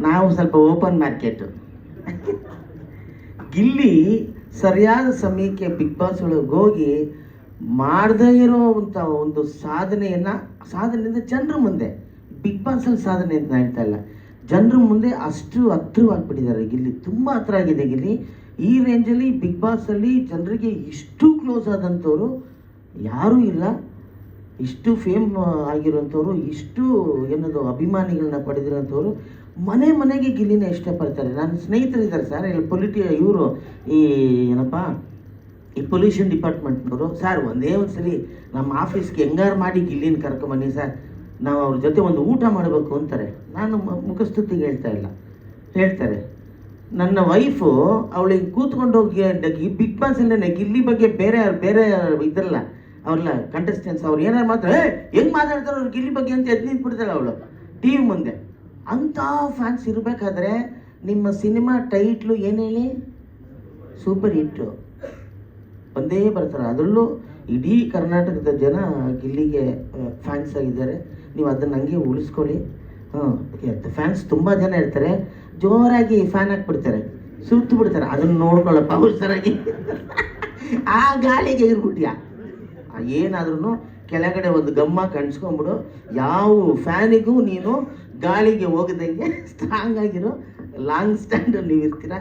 ನಾವು ಸ್ವಲ್ಪ open market Gilli ಸರಿಯಾದ ಸಮಯಕ್ಕೆ ಬಿಗ್ ಬಾಸ್ ಒಳಗೆ ಹೋಗಿ ಮಾಡದೇ ಇರೋವಂಥ ಒಂದು ಸಾಧನೆಯನ್ನು, ಸಾಧನೆಯಿಂದ ಜನರ ಮುಂದೆ ಬಿಗ್ ಬಾಸಲ್ಲಿ ಸಾಧನೆ ಅಂತ ಹೇಳ್ತಾ ಇಲ್ಲ. ಜನರ ಮುಂದೆ ಅಷ್ಟು ಹತ್ರವಾಗಿಬಿಟ್ಟಿದ್ದಾರೆ ಗಿಲ್ಲಿ. ತುಂಬ ಹತ್ರ ಆಗಿದೆ ಗಿಲ್ಲಿ. ಈ ರೇಂಜಲ್ಲಿ ಬಿಗ್ ಬಾಸಲ್ಲಿ ಜನರಿಗೆ ಇಷ್ಟು ಕ್ಲೋಸ್ ಆದಂಥವ್ರು ಯಾರೂ ಇಲ್ಲ. ಇಷ್ಟು ಫೇಮ್ ಆಗಿರೋಂಥವ್ರು ಇಷ್ಟು ಏನದು ಅಭಿಮಾನಿಗಳನ್ನ ಪಡೆದಿರೋಂಥವ್ರು ಮನೆ ಮನೆಗೆ ಗಿಲ್ಲಿನ ಇಷ್ಟಪಡ್ತಾರೆ. ನನ್ನ ಸ್ನೇಹಿತರಿದ್ದಾರೆ ಸರ್, ಇಲ್ಲಿ ಪೊಲಿಟಿ, ಇವರು ಈ ಏನಪ್ಪ, ಈ ಪೊಲ್ಯೂಷನ್ ಡಿಪಾರ್ಟ್ಮೆಂಟ್ನವರು. ಸರ್, ಒಂದೇ ಒಂದು ಸರಿ ನಮ್ಮ ಆಫೀಸ್ಗೆ ಹೆಂಗಾರು ಮಾಡಿ ಗಿಲ್ಲಿನ ಕರ್ಕೊಂಬನ್ನಿ ಸರ್. ನಾವು ಅವ್ರ ಜೊತೆ ಒಂದು ಊಟ ಮಾಡಬೇಕು ಅಂತಾರೆ. ನಾನು ಮುಖಸ್ತುತಿಗೆ ಹೇಳ್ತಾ ಇಲ್ಲ. ಹೇಳ್ತಾರೆ. ನನ್ನ ವೈಫು, ಅವಳಿಗೆ ಕೂತ್ಕೊಂಡು ಹೋಗಿ, ಬಿಗ್ ಬಾಸ್ ಗಿಲ್ಲಿ ಬಗ್ಗೆ ಬೇರೆ ಬೇರೆ ಇದ್ರಲ್ಲ ಅವ್ರಲ್ಲ ಕಂಟೆಸ್ಟೆನ್ಸ್ ಅವ್ರು ಏನಾರು ಮಾತ್ರ ಹೆಂಗೆ ಮಾತಾಡ್ತಾರೆ ಅವ್ರು ಗಿಲ್ಲಿ ಬಗ್ಗೆ ಅಂತ ಎದ್ದು ನಿಂತ್ಬಿಡ್ತಾಳೆ ಅವಳು. ಟಿ ವಿ ಮುಂದೆ. ಅಂಥ ಫ್ಯಾನ್ಸ್ ಇರಬೇಕಾದ್ರೆ ನಿಮ್ಮ ಸಿನಿಮಾ ಟೈಟ್ಲು ಏನು ಹೇಳಿ? ಸೂಪರ್ ಹಿಟ್ಟು ಒಂದೇ ಬರ್ತಾರೆ. ಅದರಲ್ಲೂ ಇಡೀ ಕರ್ನಾಟಕದ ಜನ ಗಿಲ್ಲಿಗೆ ಫ್ಯಾನ್ಸ್ ಆಗಿದ್ದಾರೆ. ನೀವು ಅದನ್ನು ಹಂಗೆ ಉಳಿಸ್ಕೊಳ್ಳಿ. ಹಾಂ ಫ್ಯಾನ್ಸ್ ತುಂಬ ಜನ ಇರ್ತಾರೆ. ಜೋರಾಗಿ ಫ್ಯಾನ್ ಹಾಕ್ಬಿಡ್ತಾರೆ. ಸುತ್ತು ಬಿಡ್ತಾರೆ ಅದನ್ನು ನೋಡ್ಕೊಳ್ಳಪ್ಪ ಅವ್ರು ಸರಾಗಿ. ಆ ಗಾಳಿಗೆ ಇರ್ಬಿಟ್ಯಾ ಏನಾದ್ರೂ ಕೆಳಗಡೆ ಒಂದು ಗಮ್ಮ ಕಣ್ಸ್ಕೊಂಬಿಡು. ಯಾವ ಫ್ಯಾನಿಗೂ ನೀನು ಗಾಳಿಗೆ ಹೋಗದಂಗೆ ಸ್ಟ್ರಾಂಗ್ ಆಗಿರೋ ಲಾಂಗ್ ಸ್ಟ್ಯಾಂಡ್ ನೀವು ಇರ್ತೀರ